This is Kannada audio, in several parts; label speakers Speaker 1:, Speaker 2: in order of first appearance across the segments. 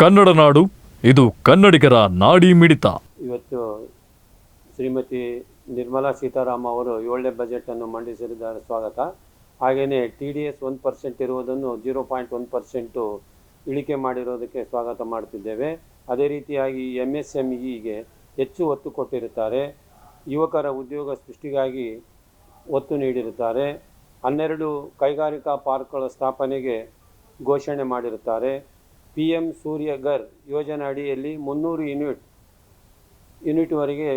Speaker 1: ಕನ್ನಡ ನಾಡು, ಇದು ಕನ್ನಡಿಗರ ನಾಡಿ ಮಿಡಿತ.
Speaker 2: ಇವತ್ತು ಶ್ರೀಮತಿ ನಿರ್ಮಲಾ ಸೀತಾರಾಮ ಅವರು ಏಳನೇ ಬಜೆಟನ್ನು ಮಂಡಿಸಿದ್ದಾರೆ ಸ್ವಾಗತ. ಹಾಗೆಯೇ T D S one percent ಇರುವುದನ್ನು ಜೀರೋ ಪಾಯಿಂಟ್ ಒನ್ ಪರ್ಸೆಂಟು ಇಳಿಕೆ ಮಾಡಿರೋದಕ್ಕೆ ಸ್ವಾಗತ ಮಾಡುತ್ತಿದ್ದೇವೆ ಅದೇ ರೀತಿಯಾಗಿ ಎಂ ಎಸ್ ಎಂ ಇಗೆ ಹೆಚ್ಚು ಒತ್ತು ಕೊಟ್ಟಿರುತ್ತಾರೆ. ಯುವಕರ ಉದ್ಯೋಗ ಸೃಷ್ಟಿಗಾಗಿ ಒತ್ತು ನೀಡಿರುತ್ತಾರೆ. ಹನ್ನೆರಡು ಕೈಗಾರಿಕಾ ಪಾರ್ಕ್ಗಳ ಸ್ಥಾಪನೆಗೆ ಘೋಷಣೆ ಮಾಡಿರುತ್ತಾರೆ. ಪಿ ಎಂ ಸೂರ್ಯಗರ್ ಯೋಜನೆ ಅಡಿಯಲ್ಲಿ ಮುನ್ನೂರು ಯೂನಿಟ್, ಯೂನಿಟ್ವರೆಗೆ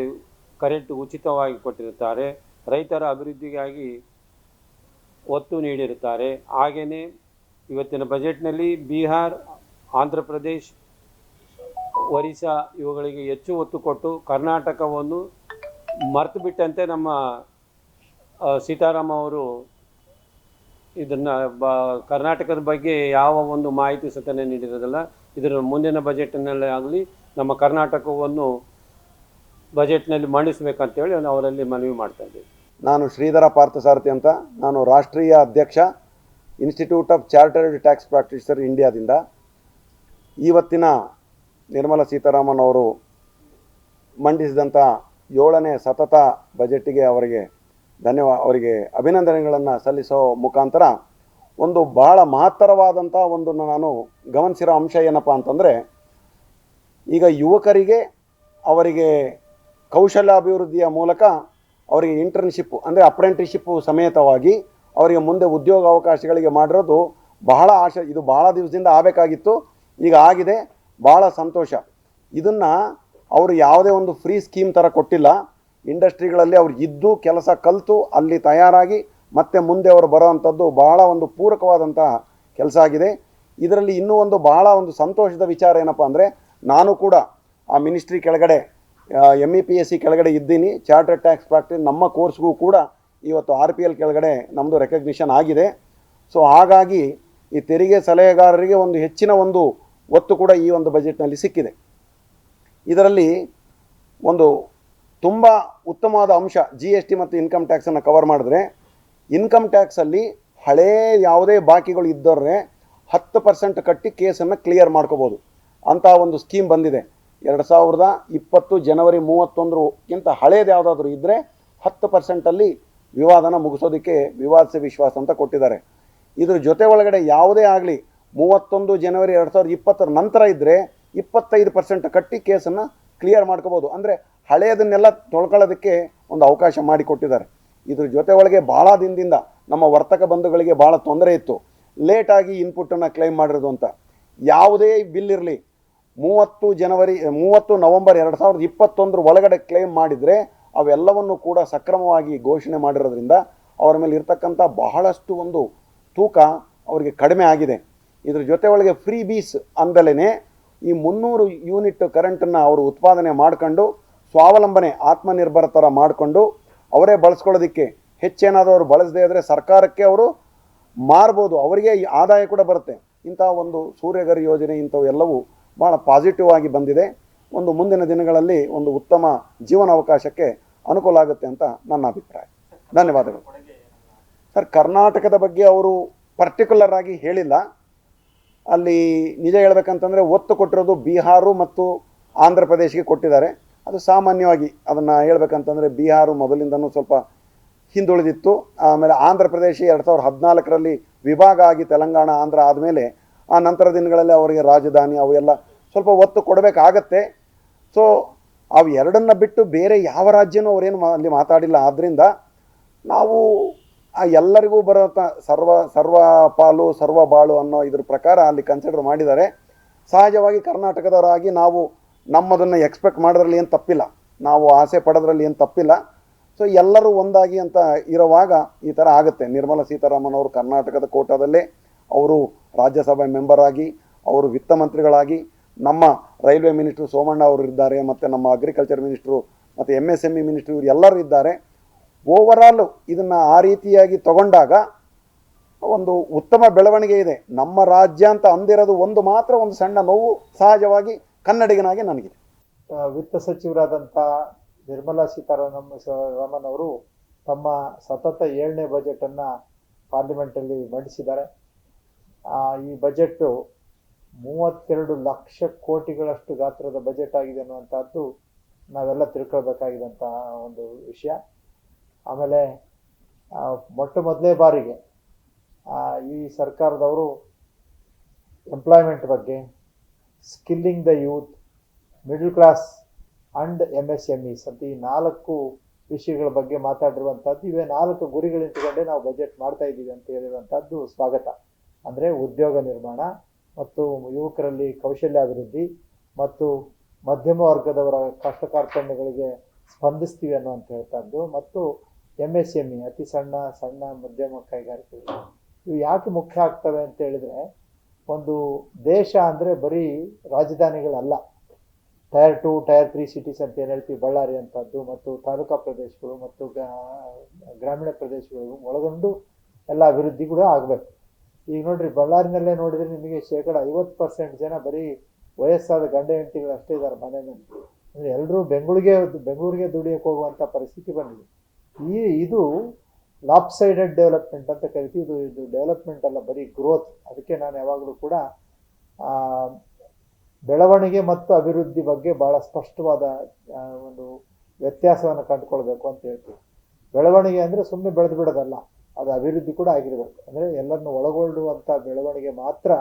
Speaker 2: ಕರೆಂಟ್ ಉಚಿತವಾಗಿ ಕೊಟ್ಟಿರುತ್ತಾರೆ. ರೈತರ ಅಭಿವೃದ್ಧಿಗಾಗಿ ಒತ್ತು ನೀಡಿರುತ್ತಾರೆ. ಹಾಗೆಯೇ ಇವತ್ತಿನ ಬಜೆಟ್ನಲ್ಲಿ ಬಿಹಾರ್, ಆಂಧ್ರ ಪ್ರದೇಶ್, ಒರಿಸ್ಸಾ ಇವುಗಳಿಗೆ ಹೆಚ್ಚು ಒತ್ತು ಕೊಟ್ಟು ಕರ್ನಾಟಕವನ್ನು ಮರೆತು ಬಿಟ್ಟಂತೆ ನಮ್ಮ ಸೀತಾರಾಮ ಅವರು ಇದನ್ನು ಬ, ಕರ್ನಾಟಕದ ಬಗ್ಗೆ ಯಾವ ಒಂದು ಮಾಹಿತಿ ಸತನೆ ನೀಡಿರೋದಿಲ್ಲ. ಇದರ ಮುಂದಿನ ಬಜೆಟ್ನಲ್ಲೇ ಆಗಲಿ, ನಮ್ಮ ಕರ್ನಾಟಕವನ್ನು ಬಜೆಟ್ನಲ್ಲಿ ಮಂಡಿಸಬೇಕಂತೇಳಿ ಅವರಲ್ಲಿ ಮನವಿ ಮಾಡ್ತಾ
Speaker 3: ನಾನು ಶ್ರೀಧರ ಪಾರ್ಥಸಾರಥಿ ಅಂತ. ನಾನು ರಾಷ್ಟ್ರೀಯ ಅಧ್ಯಕ್ಷ institute of chartered tax practicer ಇಂಡಿಯಾದಿಂದ ಇವತ್ತಿನ ನಿರ್ಮಲಾ ಸೀತಾರಾಮನ್ ಅವರು ಮಂಡಿಸಿದಂಥ ಏಳನೇ ಸತತ ಬಜೆಟ್ಟಿಗೆ ಅವರಿಗೆ ಧನ್ಯವಾ, ಅವರಿಗೆ ಅಭಿನಂದನೆಗಳನ್ನು ಸಲ್ಲಿಸೋ ಮುಖಾಂತರ ಒಂದು ಬಹಳ ಮಹತ್ತರವಾದಂಥ ಒಂದು ನಾನು ಗಮನಿಸಿರೋ ಅಂಶ ಏನಪ್ಪ ಅಂತಂದರೆ, ಈಗ ಯುವಕರಿಗೆ ಅವರಿಗೆ ಕೌಶಲ್ಯ ಅಭಿವೃದ್ಧಿಯ ಮೂಲಕ ಅವರಿಗೆ ಇಂಟರ್ನ್ಶಿಪ್ ಅಂದರೆ ಅಪ್ರೆಂಟಿಶಿಪ್ಪು ಸಮೇತವಾಗಿ ಅವರಿಗೆ ಮುಂದೆ ಉದ್ಯೋಗ ಅವಕಾಶಗಳಿಗೆ ಮಾಡಿರೋದು ಬಹಳ ಆಶೆ, ಇದು ಬಹಳ ದಿವಸದಿಂದ ಆಗಬೇಕಾಗಿತ್ತು, ಈಗ ಆಗಿದೆ ಭಾಳ ಸಂತೋಷ. ಇದನ್ನು ಅವರು ಯಾವುದೇ ಒಂದು ಫ್ರೀ ಸ್ಕೀಮ್ ಥರ ಕೊಟ್ಟಿಲ್ಲ. ಇಂಡಸ್ಟ್ರಿಗಳಲ್ಲಿ ಅವ್ರು ಇದ್ದು ಕೆಲಸ ಕಲಿತು ಅಲ್ಲಿ ತಯಾರಾಗಿ ಮತ್ತೆ ಮುಂದೆ ಅವರು ಬರೋವಂಥದ್ದು ಬಹಳ ಒಂದು ಪೂರಕವಾದಂತಹ ಕೆಲಸ ಆಗಿದೆ. ಇದರಲ್ಲಿ ಇನ್ನೂ ಒಂದು ಬಹಳ ಒಂದು ಸಂತೋಷದ ವಿಚಾರ ಏನಪ್ಪ ಅಂದರೆ ನಾನು ಕೂಡ ಆ ಮಿನಿಸ್ಟ್ರಿ ಕೆಳಗಡೆ M E P S C ಕೆಳಗಡೆ ಇದ್ದೀನಿ. ಚಾರ್ಟರ್ಡ್ ಟ್ಯಾಕ್ಸ್ ಪ್ರಾಕ್ಟೀಸ್ ನಮ್ಮ ಕೋರ್ಸ್ಗೂ ಕೂಡ ಇವತ್ತು ಆರ್ ಪಿ ಎಲ್ ಕೆಳಗಡೆ ನಮ್ಮದು ರೆಕಗ್ನಿಷನ್ ಆಗಿದೆ. ಸೊ ಹಾಗಾಗಿ ಈ ತೆರಿಗೆ ಸಲಹೆಗಾರರಿಗೆ ಒಂದು ಹೆಚ್ಚಿನ ಒಂದು ಒತ್ತು ಕೂಡ ಈ ಒಂದು ಬಜೆಟ್ನಲ್ಲಿ ಸಿಕ್ಕಿದೆ. ಇದರಲ್ಲಿ ಒಂದು ತುಂಬ ಉತ್ತಮವಾದ ಅಂಶ ಜಿ ಎಸ್ ಟಿ ಮತ್ತು ಇನ್ಕಮ್ ಟ್ಯಾಕ್ಸನ್ನು ಕವರ್ ಮಾಡಿದ್ರೆ ಇನ್ಕಮ್ ಟ್ಯಾಕ್ಸಲ್ಲಿ ಹಳೇ ಯಾವುದೇ ಬಾಕಿಗಳು ಇದ್ದವ್ರೆ ಹತ್ತು ಪರ್ಸೆಂಟ್ ಕಟ್ಟಿ ಕೇಸನ್ನು ಕ್ಲಿಯರ್ ಮಾಡ್ಕೋಬೋದು. ಅಂತ ಒಂದು ಸ್ಕೀಮ್ ಬಂದಿದೆ. ಎರಡು ಸಾವಿರದ ಇಪ್ಪತ್ತು ಜನವರಿ ಮೂವತ್ತೊಂದರಕ್ಕಿಂತ ಹಳೇದು ಯಾವುದಾದ್ರೂ ಇದ್ದರೆ ಹತ್ತು ಪರ್ಸೆಂಟಲ್ಲಿ ವಿವಾದನ ಮುಗಿಸೋದಕ್ಕೆ ವಿವಾದಿಸಿ ವಿಶ್ವಾಸ ಅಂತ ಕೊಟ್ಟಿದ್ದಾರೆ. ಇದ್ರ ಜೊತೆ ಒಳಗಡೆ ಯಾವುದೇ ಆಗಲಿ, ಮೂವತ್ತೊಂದು ಜನವರಿ ಎರಡು ಸಾವಿರದ ಇಪ್ಪತ್ತರ ನಂತರ ಇದ್ದರೆ ಇಪ್ಪತ್ತೈದು ಪರ್ಸೆಂಟ್ ಕಟ್ಟಿ ಕೇಸನ್ನು ಕ್ಲಿಯರ್ ಮಾಡ್ಕೋಬೋದು. ಅಂದರೆ ಹಳೆಯದನ್ನೆಲ್ಲ ತೊಳ್ಕೊಳ್ಳೋದಕ್ಕೆ ಒಂದು ಅವಕಾಶ ಮಾಡಿಕೊಟ್ಟಿದ್ದಾರೆ. ಇದ್ರ ಜೊತೆ ಒಳಗೆ ಭಾಳ ದಿನದಿಂದ ನಮ್ಮ ವರ್ತಕ ಬಂಧುಗಳಿಗೆ ಭಾಳ ತೊಂದರೆ ಇತ್ತು. ಲೇಟಾಗಿ ಇನ್ಪುಟನ್ನು ಕ್ಲೈಮ್ ಮಾಡಿರೋದು ಅಂತ. ಯಾವುದೇ ಬಿಲ್ ಇರಲಿ, ಮೂವತ್ತು ಜನವರಿ, ಮೂವತ್ತು ನವಂಬರ್ ಎರಡು ಸಾವಿರದ ಇಪ್ಪತ್ತೊಂದರ ಒಳಗಡೆ ಕ್ಲೈಮ್ ಮಾಡಿದರೆ ಅವೆಲ್ಲವನ್ನು ಕೂಡ ಸಕ್ರಮವಾಗಿ ಘೋಷಣೆ ಮಾಡಿರೋದ್ರಿಂದ ಅವರ ಮೇಲೆ ಇರ್ತಕ್ಕಂಥ ಬಹಳಷ್ಟು ಒಂದು ತೂಕ ಅವರಿಗೆ ಕಡಿಮೆ ಆಗಿದೆ. ಇದ್ರ ಜೊತೆ ಒಳಗೆ ಫ್ರೀ ಬೀಸ್ ಅಂದಲೇ ಈ ಮುನ್ನೂರು ಯೂನಿಟ್ ಕರೆಂಟನ್ನು ಅವರು ಉತ್ಪಾದನೆ ಮಾಡ್ಕೊಂಡು ಸ್ವಾವಲಂಬನೆ ಆತ್ಮನಿರ್ಭರ ಥರ ಮಾಡಿಕೊಂಡು ಅವರೇ ಬಳಸ್ಕೊಳ್ಳೋದಕ್ಕೆ ಹೆಚ್ಚೇನಾದರೂ ಅವರು ಬಳಸದೇ ಇದ್ದರೆ ಸರ್ಕಾರಕ್ಕೆ ಅವರು ಮಾರ್ಬೋದು, ಅವರಿಗೆ ಆದಾಯ ಕೂಡ ಬರುತ್ತೆ. ಇಂಥ ಒಂದು ಸೂರ್ಯಗರ್ ಯೋಜನೆ ಇಂಥವು ಎಲ್ಲವೂ ಭಾಳ ಪಾಸಿಟಿವ್ ಆಗಿ ಬಂದಿದೆ. ಒಂದು ಮುಂದಿನ ದಿನಗಳಲ್ಲಿ ಒಂದು ಉತ್ತಮ ಜೀವನ ಅವಕಾಶಕ್ಕೆ ಅನುಕೂಲ ಆಗುತ್ತೆ ಅಂತ ನನ್ನ ಅಭಿಪ್ರಾಯ. ಧನ್ಯವಾದಗಳು. ಸರ್, ಕರ್ನಾಟಕದ ಬಗ್ಗೆ ಅವರು ಪರ್ಟಿಕ್ಯುಲರ್ ಆಗಿ ಹೇಳಿಲ್ಲ. ಅಲ್ಲಿ ನಿಜ ಹೇಳ್ಬೇಕಂತಂದರೆ ಒತ್ತು ಕೊಟ್ಟಿರೋದು ಬಿಹಾರು ಮತ್ತು ಆಂಧ್ರ ಪ್ರದೇಶಕ್ಕೆ ಕೊಟ್ಟಿದ್ದಾರೆ. ಅದು ಸಾಮಾನ್ಯವಾಗಿ ಅದನ್ನು ಹೇಳ್ಬೇಕಂತಂದರೆ ಬಿಹಾರು ಮೊದಲಿಂದನೂ ಸ್ವಲ್ಪ ಹಿಂದುಳಿದಿತ್ತು. ಆಮೇಲೆ ಆಂಧ್ರ ಪ್ರದೇಶ ಎರಡು ಸಾವಿರದ ಹದಿನಾಲ್ಕರಲ್ಲಿ ವಿಭಾಗ ಆಗಿ ತೆಲಂಗಾಣ, ಆಂಧ್ರ ಆದಮೇಲೆ ಆ ನಂತರ ದಿನಗಳಲ್ಲಿ ಅವರಿಗೆ ರಾಜಧಾನಿ ಅವೆಲ್ಲ ಸ್ವಲ್ಪ ಒತ್ತು ಕೊಡಬೇಕಾಗತ್ತೆ. ಸೊ ಅವು ಎರಡನ್ನು ಬಿಟ್ಟು ಬೇರೆ ಯಾವ ರಾಜ್ಯನೂ ಅವರೇನು ಅಲ್ಲಿ ಮಾತಾಡಿಲ್ಲ. ಆದ್ದರಿಂದ ನಾವು ಆ ಎಲ್ಲರಿಗೂ ಬರೋ ಸರ್ವ ಸರ್ವ ಪಾಲು, ಸರ್ವ ಬಾಳು ಅನ್ನೋ ಇದ್ರ ಪ್ರಕಾರ ಅಲ್ಲಿ ಕನ್ಸಿಡರ್ ಮಾಡಿದ್ದಾರೆ. ಸಹಜವಾಗಿ ಕರ್ನಾಟಕದವರಾಗಿ ನಾವು ನಮ್ಮದನ್ನು ಎಕ್ಸ್ಪೆಕ್ಟ್ ಮಾಡೋದ್ರಲ್ಲಿ ಏನು ತಪ್ಪಿಲ್ಲ. ನಾವು ಆಸೆ ಪಡೋದ್ರಲ್ಲಿ ಏನು ತಪ್ಪಿಲ್ಲ. ಸೊ ಎಲ್ಲರೂ ಒಂದಾಗಿ ಅಂತ ಇರುವಾಗ ಈ ಥರ ಆಗುತ್ತೆ. ನಿರ್ಮಲಾ ಸೀತಾರಾಮನ್ ಅವರು ಕರ್ನಾಟಕದ ಕೋಟಾದಲ್ಲೇ, ಅವರು ರಾಜ್ಯಸಭೆ ಮೆಂಬರ್ ಆಗಿ, ಅವರು ವಿತ್ತ ಮಂತ್ರಿಗಳಾಗಿ, ನಮ್ಮ ರೈಲ್ವೆ ಮಿನಿಸ್ಟ್ರು ಸೋಮಣ್ಣ ಅವರು ಇದ್ದಾರೆ, ಮತ್ತು ನಮ್ಮ ಅಗ್ರಿಕಲ್ಚರ್ ಮಿನಿಸ್ಟ್ರು, ಮತ್ತು M S M E minister ಇವರು ಎಲ್ಲರೂ ಇದ್ದಾರೆ. ಓವರಾಲು ಇದನ್ನು ಆ ರೀತಿಯಾಗಿ ತಗೊಂಡಾಗ ಒಂದು ಉತ್ತಮ ಬೆಳವಣಿಗೆ ಇದೆ. ನಮ್ಮ ರಾಜ್ಯ ಅಂತ ಅಂದಿರೋದು ಒಂದು ಮಾತ್ರ ಒಂದು ಸಣ್ಣ ನೋವು, ಸಹಜವಾಗಿ ಕನ್ನಡಿಗನಾಗಿ ನನಗಿದೆ.
Speaker 4: ವಿತ್ತ ಸಚಿವರಾದಂಥ ನಿರ್ಮಲಾ ಸೀತಾರಾಮನ್ ರಾಮನ್ ಅವರು ತಮ್ಮ ಸತತ ಏಳನೇ ಬಜೆಟನ್ನು ಪಾರ್ಲಿಮೆಂಟಲ್ಲಿ ಮಂಡಿಸಿದ್ದಾರೆ. ಈ ಬಜೆಟ್ಟು ಮೂವತ್ತೆರಡು ಲಕ್ಷ ಕೋಟಿಗಳಷ್ಟು ಗಾತ್ರದ ಬಜೆಟ್ ಆಗಿದೆ ಅನ್ನುವಂಥದ್ದು ನಾವೆಲ್ಲ ತಿಳ್ಕೊಳ್ಬೇಕಾಗಿದ್ದಂಥ ಒಂದು ವಿಷಯ. ಆಮೇಲೆ ಮೊಟ್ಟ ಮೊದಲೇ ಬಾರಿಗೆ ಈ ಸರ್ಕಾರದವರು ಎಂಪ್ಲಾಯ್ಮೆಂಟ್ ಬಗ್ಗೆ skilling the youth middle class and M S M Es ಅಂತ ಈ ನಾಲ್ಕು ವಿಷಯಗಳ ಬಗ್ಗೆ ಮಾತಾಡಿರುವಂಥದ್ದು ಇವೇ ನಾಲ್ಕು ಗುರಿಗಳಿಟ್ಟುಕೊಂಡೆ ನಾವು ಬಜೆಟ್ ಮಾಡ್ತಾ ಇದ್ದೀವಿ ಅಂತ ಹೇಳಿರುವಂಥದ್ದು ಸ್ವಾಗತ. ಅಂದರೆ ಉದ್ಯೋಗ ನಿರ್ಮಾಣ ಮತ್ತು ಯುವಕರಲ್ಲಿ ಕೌಶಲ್ಯಾಭಿವೃದ್ಧಿ ಮತ್ತು ಮಧ್ಯಮ ವರ್ಗದವರ ಕಷ್ಟ ಕಾರ್ಪಣ್ಯಗಳಿಗೆ ಸ್ಪಂದಿಸ್ತೀವಿ ಅನ್ನುವಂಥ ಹೇಳ್ತದ್ದು ಮತ್ತು ಎಂ ಎಸ್ ಎಂ ಇ ಅತಿ ಸಣ್ಣ ಸಣ್ಣ, ಮಧ್ಯಮ ಕೈಗಾರಿಕೆಗಳು. ಇವು ಯಾಕೆ ಮುಖ್ಯ ಆಗ್ತವೆ ಅಂತ ಹೇಳಿದ್ರೆ ಒಂದು ದೇಶ ಅಂದರೆ ಬರೀ ರಾಜಧಾನಿಗಳಲ್ಲ. Tier two, tier three cities ಅಂತ ಏನು ಹೇಳ್ತೀವಿ, ಬಳ್ಳಾರಿ ಅಂಥದ್ದು ಮತ್ತು ತಾಲೂಕಾ ಪ್ರದೇಶಗಳು ಮತ್ತು ಗ್ರಾ- ಗ್ರಾಮೀಣ ಪ್ರದೇಶಗಳು ಒಳಗೊಂಡು ಎಲ್ಲ ಅಭಿವೃದ್ಧಿ ಕೂಡ ಆಗಬೇಕು. ಈಗ ನೋಡಿರಿ, ಬಳ್ಳಾರಿನಲ್ಲೇ ನೋಡಿದರೆ ನಿಮಗೆ ಶೇಕಡ ಐವತ್ತು ಪರ್ಸೆಂಟ್ ಜನ ಬರೀ ವಯಸ್ಸಾದ ಗಂಡ ಹೆಂಡತಿಗಳು ಅಷ್ಟೇ ಇದ್ದಾರೆ ಮನೆಯಲ್ಲಿ. ಅಂದರೆ ಎಲ್ಲರೂ ಬೆಂಗಳೂರಿಗೆ ಬೆಂಗಳೂರಿಗೆ ದುಡಿಯೋಕೆ ಹೋಗುವಂಥ ಪರಿಸ್ಥಿತಿ ಬಂದಿದೆ. ಈ, ಇದು ಲಾಪ್ ಸೈಡೆಡ್ ಡೆವಲಪ್ಮೆಂಟ್ ಅಂತ ಕರಿತೀವಿ. ಇದು ಇದು ಡೆವಲಪ್ಮೆಂಟ್ ಅಲ್ಲ, ಬರೀ ಗ್ರೋತ್ ಅದಕ್ಕೆ ನಾನು ಯಾವಾಗಲೂ ಕೂಡ ಬೆಳವಣಿಗೆ ಮತ್ತು ಅಭಿವೃದ್ಧಿ ಬಗ್ಗೆ ಭಾಳ ಸ್ಪಷ್ಟವಾದ ಒಂದು ವ್ಯತ್ಯಾಸವನ್ನು ಕಂಡುಕೊಳ್ಬೇಕು ಅಂತ ಹೇಳ್ತೀವಿ. ಬೆಳವಣಿಗೆ ಅಂದರೆ ಸುಮ್ಮನೆ ಬೆಳೆದು ಬಿಡೋದಲ್ಲ, ಅದು ಅಭಿವೃದ್ಧಿ ಕೂಡ ಆಗಿರಬೇಕು. ಅಂದರೆ ಎಲ್ಲರನ್ನು ಒಳಗೊಳ್ಳುವಂಥ ಬೆಳವಣಿಗೆ ಮಾತ್ರ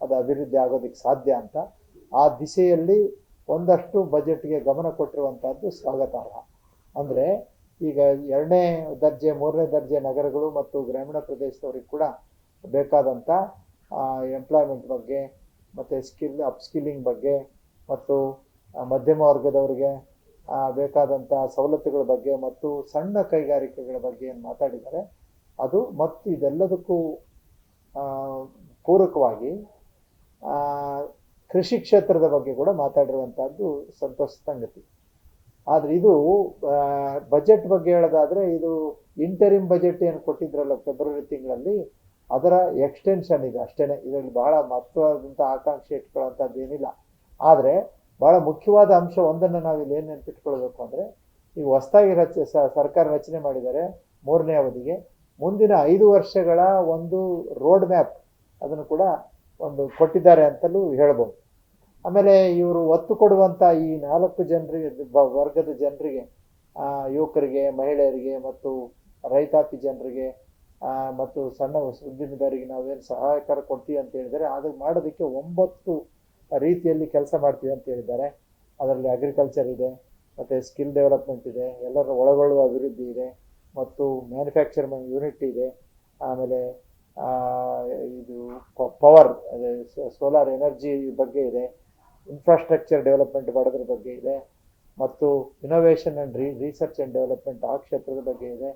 Speaker 4: ಅದು ಅಭಿವೃದ್ಧಿ ಆಗೋದಕ್ಕೆ ಸಾಧ್ಯ ಅಂತ. ಆ ದಿಸೆಯಲ್ಲಿ ಒಂದಷ್ಟು ಬಜೆಟ್ಗೆ ಗಮನ ಕೊಟ್ಟಿರುವಂಥದ್ದು ಸ್ವಾಗತಾರ್ಹ. ಅಂದರೆ ಈಗ ಎರಡನೇ ದರ್ಜೆ, ಮೂರನೇ ದರ್ಜೆ ನಗರಗಳು ಮತ್ತು ಗ್ರಾಮೀಣ ಪ್ರದೇಶದವ್ರಿಗೆ ಕೂಡ ಬೇಕಾದಂಥ ಎಂಪ್ಲಾಯ್ಮೆಂಟ್ ಬಗ್ಗೆ ಮತ್ತು ಸ್ಕಿಲ್ ಅಪ್ಸ್ಕಿಲ್ಲಿಂಗ್ ಬಗ್ಗೆ ಮತ್ತು ಮಧ್ಯಮ ವರ್ಗದವರಿಗೆ ಬೇಕಾದಂಥ ಸವಲತ್ತುಗಳ ಬಗ್ಗೆ ಮತ್ತು ಸಣ್ಣ ಕೈಗಾರಿಕೆಗಳ ಬಗ್ಗೆ ಏನು ಮಾತಾಡಿದ್ದಾರೆ, ಅದು ಮತ್ತು ಇದೆಲ್ಲದಕ್ಕೂ ಪೂರಕವಾಗಿ ಕೃಷಿ ಕ್ಷೇತ್ರದ ಬಗ್ಗೆ ಕೂಡ ಮಾತಾಡಿರುವಂಥದ್ದು ಸಂತೋಷ ಸಂಗತಿ. ಆದರೆ ಇದು ಬಜೆಟ್ ಬಗ್ಗೆ ಹೇಳೋದಾದರೆ ಇದು ಇಂಟರಿಮ್ ಬಜೆಟ್ ಏನು ಕೊಟ್ಟಿದ್ರಲ್ಲ ಫೆಬ್ರವರಿ ತಿಂಗಳಲ್ಲಿ, ಅದರ ಎಕ್ಸ್ಟೆನ್ಷನ್ ಇದೆ ಅಷ್ಟೇನೆ. ಇದರಲ್ಲಿ ಬಹಳ ಮಹತ್ವದಂಥ ಆಕಾಂಕ್ಷೆ ಇಟ್ಕೊಳ್ಳೋಂಥದ್ದು ಏನಿಲ್ಲ. ಆದರೆ ಬಹಳ ಮುಖ್ಯವಾದ ಅಂಶ ಒಂದನ್ನು ನಾವು ಇಲ್ಲಿ ಏನು ನೆನಪಿಟ್ಕೊಳ್ಬೇಕು ಅಂದರೆ, ಈಗ ಹೊಸದಾಗಿ ರಚ ಸರ್ಕಾರ ರಚನೆ ಮಾಡಿದ್ದಾರೆ ಮೂರನೇ ಅವಧಿಗೆ. ಮುಂದಿನ ಐದು ವರ್ಷಗಳ ಒಂದು ರೋಡ್ ಮ್ಯಾಪ್ ಅದನ್ನು ಕೂಡ ಒಂದು ಕೊಟ್ಟಿದ್ದಾರೆ ಅಂತಲೂ ಹೇಳ್ಬೋದು. ಆಮೇಲೆ ಇವರು ಒತ್ತು ಕೊಡುವಂಥ ಈ ನಾಲ್ಕು ಜನರಿಗೆ ವರ್ಗದ ಜನರಿಗೆ ಯುವಕರಿಗೆ, ಮಹಿಳೆಯರಿಗೆ ಮತ್ತು ರೈತಾಪಿ ಜನರಿಗೆ ಮತ್ತು ಸಣ್ಣ ಉದ್ಯಮಿದಾರಿಗೆ ನಾವೇನು ಸಹಾಯಕರ ಕೊಡ್ತೀವಿ ಅಂತ ಹೇಳಿದರೆ ಅದು ಮಾಡೋದಕ್ಕೆ ಒಂಬತ್ತು ರೀತಿಯಲ್ಲಿ ಕೆಲಸ ಮಾಡ್ತೀವಿ ಅಂತ ಹೇಳಿದ್ದಾರೆ. ಅದರಲ್ಲಿ ಅಗ್ರಿಕಲ್ಚರ್ ಇದೆ, ಮತ್ತು ಸ್ಕಿಲ್ ಡೆವಲಪ್ಮೆಂಟ್ ಇದೆ, ಎಲ್ಲರ ಒಳಗೊಳ್ಳುವ ಅಭಿವೃದ್ಧಿ ಇದೆ, ಮತ್ತು ಮ್ಯಾನುಫ್ಯಾಕ್ಚರ್ ಯೂನಿಟ್ ಇದೆ. ಆಮೇಲೆ ಇದು ಪವರ್ ಸೋಲಾರ್ ಎನರ್ಜಿ ಬಗ್ಗೆ ಇದೆ. ಇನ್ಫ್ರಾಸ್ಟ್ರಕ್ಚರ್ ಡೆವಲಪ್ಮೆಂಟ್ ಮಾಡೋದ್ರ ಬಗ್ಗೆ ಇದೆ. ಮತ್ತು innovation and re research and development ಆ ಕ್ಷೇತ್ರದ ಬಗ್ಗೆ ಇದೆ.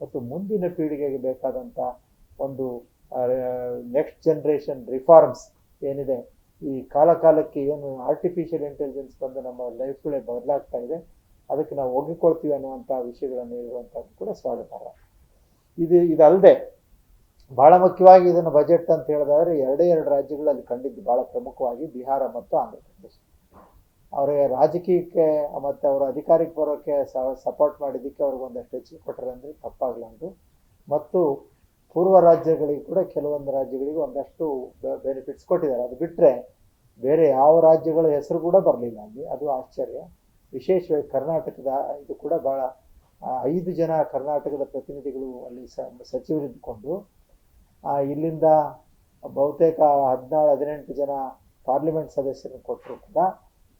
Speaker 4: ಮತ್ತು ಮುಂದಿನ ಪೀಳಿಗೆಗೆ ಬೇಕಾದಂಥ ಒಂದು ನೆಕ್ಸ್ಟ್ ಜನ್ರೇಷನ್ ರಿಫಾರ್ಮ್ಸ್ ಏನಿದೆ. ಈ ಕಾಲ ಕಾಲಕ್ಕೆ ಏನು ಆರ್ಟಿಫಿಷಿಯಲ್ ಇಂಟೆಲಿಜೆನ್ಸ್ ಬಂದು ನಮ್ಮ ಲೈಫ್ಗಳೇ ಬದಲಾಗ್ತಾ ಇದೆ. ಅದಕ್ಕೆ ನಾವು ಒಗ್ಗಿಕೊಳ್ತೀವಿ ಅನ್ನುವಂಥ ವಿಷಯಗಳನ್ನು ಹೇಳುವಂಥದ್ದು ಕೂಡ ಸ್ವಾಗತಾರ್ಹ. ಇದು ಇದಲ್ಲದೆ ಬಹಳ ಮುಖ್ಯವಾಗಿ ಇದನ್ನು ಬಜೆಟ್ ಅಂತ ಹೇಳಿದ್ರೆ ಎರಡೇ ಎರಡು ರಾಜ್ಯಗಳಲ್ಲಿ ಕಂಡಿದ್ದು ಬಹಳ ಪ್ರಮುಖವಾಗಿ ಬಿಹಾರ ಮತ್ತು ಆಂಧ್ರ ಪ್ರದೇಶ ಅವರಿಗೆ ರಾಜಕೀಯಕ್ಕೆ ಮತ್ತು ಅವರು ಅಧಿಕಾರಕ್ಕೆ ಬರೋಕ್ಕೆ ಸಪೋರ್ಟ್ ಮಾಡಿದ್ದಕ್ಕೆ ಅವ್ರಿಗೆ ಒಂದಷ್ಟು ಹೆಚ್ಚಿಗೆ ಕೊಟ್ಟರೆ ಅಂದರೆ ತಪ್ಪಾಗಲಾರದು ಮತ್ತು ಪೂರ್ವ ರಾಜ್ಯಗಳಿಗೆ ಕೂಡ ಕೆಲವೊಂದು ರಾಜ್ಯಗಳಿಗೆ ಒಂದಷ್ಟು ಬೆನಿಫಿಟ್ಸ್ ಕೊಟ್ಟಿದ್ದಾರೆ. ಅದು ಬಿಟ್ಟರೆ ಬೇರೆ ಯಾವ ರಾಜ್ಯಗಳ ಹೆಸರು ಕೂಡ ಬರಲಿಲ್ಲ ಅಲ್ಲಿ. ಅದು ಆಶ್ಚರ್ಯ. ವಿಶೇಷವಾಗಿ ಕರ್ನಾಟಕದ, ಇದು ಕೂಡ ಭಾಳ ಐದು ಜನ ಕರ್ನಾಟಕದ ಪ್ರತಿನಿಧಿಗಳು ಅಲ್ಲಿ ಸಚಿವರಿದ್ದುಕೊಂಡು ಇಲ್ಲಿಂದ ಬಹುತೇಕ ಹದಿನಾರು, ಹದಿನೆಂಟು ಜನ ಪಾರ್ಲಿಮೆಂಟ್ ಸದಸ್ಯರನ್ನು ಕೊಟ್ಟರು ಕೂಡ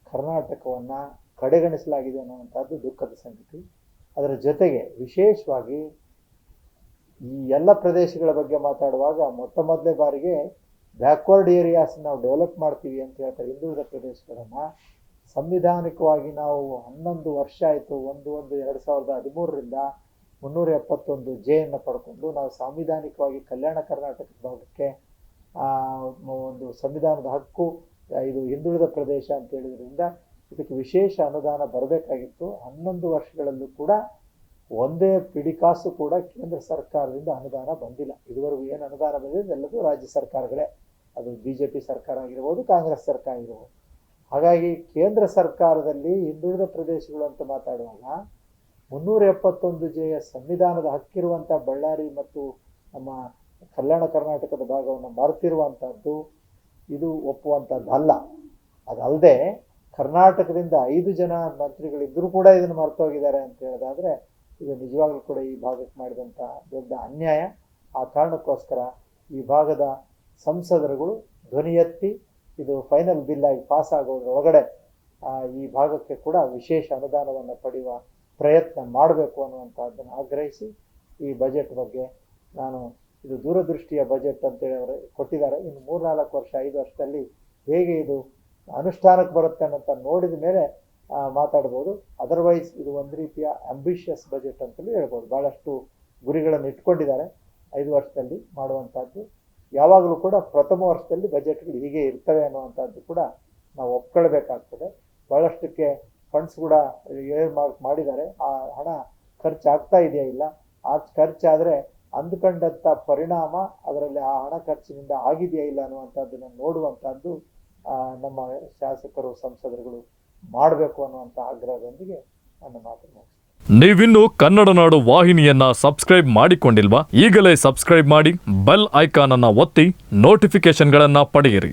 Speaker 4: ಕರ್ನಾಟಕವನ್ನು ಕಡೆಗಣಿಸಲಾಗಿದೆ ಅನ್ನುವಂಥದ್ದು ದುಃಖದ ಸಂಗತಿ. ಅದರ ಜೊತೆಗೆ ವಿಶೇಷವಾಗಿ ಈ ಎಲ್ಲ ಪ್ರದೇಶಗಳ ಬಗ್ಗೆ ಮಾತಾಡುವಾಗ ಮೊಟ್ಟ ಮೊದಲನೇ ಬಾರಿಗೆ ಬ್ಯಾಕ್ವರ್ಡ್ ಏರಿಯಾಸ್ ನಾವು ಡೆವಲಪ್ ಮಾಡ್ತೀವಿ ಅಂತ ಹೇಳ್ತಾರೆ ಹಿಂದುಳಿದ ಪ್ರದೇಶಗಳನ್ನು. ಸಂವಿಧಾನಿಕವಾಗಿ ನಾವು ಹನ್ನೊಂದು ವರ್ಷ ಆಯಿತು, ಒಂದು ಒಂದು, ಎರಡು ಸಾವಿರದ ಹದಿಮೂರರಿಂದ ಮುನ್ನೂರ ಎಪ್ಪತ್ತೊಂದು ಜೆಯನ್ನು ಪಡ್ಕೊಂಡು ನಾವು ಸಾಂವಿಧಾನಿಕವಾಗಿ ಕಲ್ಯಾಣ ಕರ್ನಾಟಕದ ಭಾಗಕ್ಕೆ ಒಂದು ಸಂವಿಧಾನದ ಹಕ್ಕು, ಇದು ಹಿಂದುಳಿದ ಪ್ರದೇಶ ಅಂತ ಹೇಳಿದ್ರಿಂದ ಇದಕ್ಕೆ ವಿಶೇಷ ಅನುದಾನ ಬರಬೇಕಾಗಿತ್ತು. ಹನ್ನೊಂದು ವರ್ಷಗಳಲ್ಲೂ ಕೂಡ ಒಂದೇ ಪಿಡಿಕಾಸು ಕೂಡ ಕೇಂದ್ರ ಸರ್ಕಾರದಿಂದ ಅನುದಾನ ಬಂದಿಲ್ಲ. ಇದುವರೆಗೂ ಏನು ಅನುದಾನ ಬಂದಿದೆ ಎಲ್ಲದೂ ರಾಜ್ಯ ಸರ್ಕಾರಗಳೇ. ಅದು ಬಿ ಜೆ ಪಿ ಸರ್ಕಾರ ಆಗಿರ್ಬೋದು, ಕಾಂಗ್ರೆಸ್ ಸರ್ಕಾರ ಆಗಿರ್ಬೋದು. ಹಾಗಾಗಿ ಕೇಂದ್ರ ಸರ್ಕಾರದಲ್ಲಿ ಹಿಂದುಳಿದ ಪ್ರದೇಶಗಳು ಅಂತ ಮಾತಾಡುವಾಗ ಮುನ್ನೂರ ಎಪ್ಪತ್ತೊಂದು ಜೆಯ ಸಂವಿಧಾನದ ಹಕ್ಕಿರುವಂಥ ಬಳ್ಳಾರಿ ಮತ್ತು ನಮ್ಮ ಕಲ್ಯಾಣ ಕರ್ನಾಟಕದ ಭಾಗವನ್ನು ಮರೆತಿರುವಂಥದ್ದು ಇದು ಒಪ್ಪುವಂಥದ್ದಲ್ಲ ಅದಲ್ಲದೆ ಕರ್ನಾಟಕದಿಂದ ಐದು ಜನ ಮಂತ್ರಿಗಳಿದ್ದರೂ ಕೂಡ ಇದನ್ನು ಮರೆತೋಗಿದ್ದಾರೆ ಅಂತ ಹೇಳೋದಾದರೆ, ಇದು ನಿಜವಾಗ್ಲೂ ಕೂಡ ಈ ಭಾಗಕ್ಕೆ ಮಾಡಿದಂಥ ದೊಡ್ಡ ಅನ್ಯಾಯ. ಆ ಕಾರಣಕ್ಕೋಸ್ಕರ ಈ ಭಾಗದ ಸಂಸದರುಗಳು ಧ್ವನಿ ಎತ್ತಿ ಇದು ಫೈನಲ್ ಬಿಲ್ ಆಗಿ ಪಾಸ್ ಆಗೋದ್ರೊಳಗಡೆ ಈ ಭಾಗಕ್ಕೆ ಕೂಡ ವಿಶೇಷ ಅನುದಾನವನ್ನು ಪಡೆಯುವ ಪ್ರಯತ್ನ ಮಾಡಬೇಕು ಅನ್ನುವಂಥದ್ದನ್ನು ಆಗ್ರಹಿಸಿ ಈ ಬಜೆಟ್ ಬಗ್ಗೆ ನಾನು ಇದು ದೂರದೃಷ್ಟಿಯ ಬಜೆಟ್ ಅಂತೇಳಿ ಅವರು ಕೊಟ್ಟಿದ್ದಾರೆ. ಇನ್ನು ಮೂರ್ನಾಲ್ಕು ವರ್ಷ, ಐದು ವರ್ಷದಲ್ಲಿ ಹೇಗೆ ಇದು ಅನುಷ್ಠಾನಕ್ಕೆ ಬರುತ್ತೆ ಅನ್ನೋಂಥ ನೋಡಿದ ಮೇಲೆ ಮಾತಾಡ್ಬೋದು. ಅದರ್ವೈಸ್ ಇದು ಒಂದು ರೀತಿಯ ಅಂಬಿಷಿಯಸ್ ಬಜೆಟ್ ಅಂತಲೂ ಹೇಳ್ಬೋದು. ಭಾಳಷ್ಟು ಗುರಿಗಳನ್ನು ಇಟ್ಕೊಂಡಿದ್ದಾರೆ ಐದು ವರ್ಷದಲ್ಲಿ ಮಾಡುವಂಥದ್ದು. ಯಾವಾಗಲೂ ಕೂಡ ಪ್ರಥಮ ವರ್ಷದಲ್ಲಿ ಬಜೆಟ್ಗಳು ಹೀಗೆ ಇರ್ತವೆ ಅನ್ನುವಂಥದ್ದು ಕೂಡ ನಾವು ಒಪ್ಕೊಳ್ಬೇಕಾಗ್ತದೆ. ಭಾಳಷ್ಟಕ್ಕೆ ಫಂಡ್ಸ್ ಕೂಡ ಏರ್ ಮಾರ್ಕ್ ಮಾಡಿದ್ದಾರೆ. ಆ ಹಣ ಖರ್ಚಾಗ್ತಾ ಇದೆಯಾ ಇಲ್ಲ? ಆ ಖರ್ಚಾದರೆ ಅಂದುಕೊಂಡಂಥ ಪರಿಣಾಮ ಅದರಲ್ಲಿ ಆ ಹಣ ಖರ್ಚಿನಿಂದ ಆಗಿದೆಯಾ ಇಲ್ಲ ಅನ್ನುವಂಥದ್ದನ್ನು ನೋಡುವಂಥದ್ದು ನಮ್ಮ ಶಾಸಕರು, ಸಂಸದರುಗಳು ಮಾಡಬೇಕು ಅನ್ನುವಂಥ ಆಗ್ರಹದೊಂದಿಗೆ ನನ್ನ ಮಾತನ್ನು.
Speaker 1: ನೀವಿನ್ನು ಕನ್ನಡ ನಾಡು ವಾಹಿನಿಯನ್ನ ಸಬ್ಸ್ಕ್ರೈಬ್ ಮಾಡಿಕೊಂಡಿಲ್ವಾ? ಈಗಲೇ ಸಬ್ಸ್ಕ್ರೈಬ್ ಮಾಡಿ, ಬೆಲ್ ಐಕಾನ್ ಒತ್ತಿ ನೋಟಿಫಿಕೇಶನ್ಗಳನ್ನ ಪಡೆಯಿರಿ.